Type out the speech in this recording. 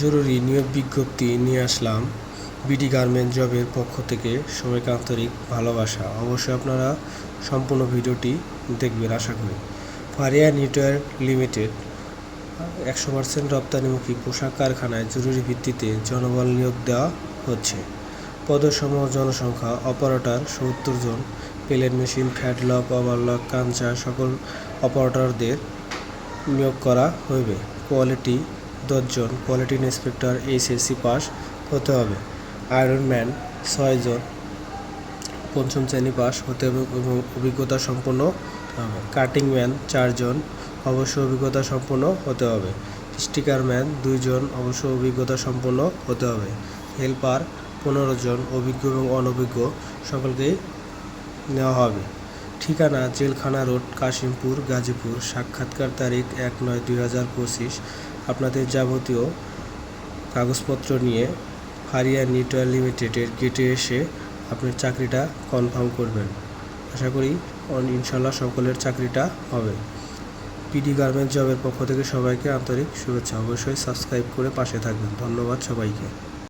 জরুরি নিয়োগ বিজ্ঞপ্তি নিয়ে আসলাম। বিডি গার্মেন্ট জবের পক্ষ থেকে সবাইকে আন্তরিক ভালোবাসা। অবশ্যই আপনারা সম্পূর্ণ ভিডিওটি দেখবেন, আশা করি। ফারিয়া নিউটয়ার লিমিটেড, একশো পার্সেন্ট রপ্তানিমুখী পোশাক কারখানায় জরুরি ভিত্তিতে জনবল নিয়োগ দেওয়া হচ্ছে। পদসমূহ জনসংখ্যা, অপারেটর সত্তর জন, প্লেন মেশিন, ফ্যাডলক, ওভারলক, কাঞ্চা, সকল অপারেটরদের নিয়োগ করা হইবে। কোয়ালিটি দশজন কোয়ালিটি ইন্সপেক্টর এইচএসসি পাস হতে হবে। আয়রন ম্যান ছয়জন পঞ্চম শ্রেণি পাস হতে হবে এবং অভিজ্ঞতা সম্পন্ন হবে। কাটিং ম্যান চারজন অবশ্য অভিজ্ঞতা সম্পন্ন হতে হবে। স্টিকার ম্যান দুইজন অবশ্য অভিজ্ঞতা সম্পন্ন হতে হবে। হেল্পার পনেরো জন অভিজ্ঞ এবং অনভিজ্ঞ সকলকেই নেওয়া হবে। ঠিকানা জেলখানা রোড, কাশিমপুর, গাজীপুর। সাক্ষাৎকার তারিখ এক নয় দুই হাজার পঁচিশ। আপনাদের যাবতীয় কাগজপত্র নিয়ে ফারিয়া নিউট্রাল লিমিটেডের গেটে এসে আপনার চাকরিটা কনফার্ম করবেন। আশা করি ইনশাল্লাহ সকলের চাকরিটা হবে। পিডি গার্মেন্ট জবের পক্ষ থেকে সবাইকে আন্তরিক শুভেচ্ছা। অবশ্যই সাবস্ক্রাইব করে পাশে থাকবেন। ধন্যবাদ সবাইকে।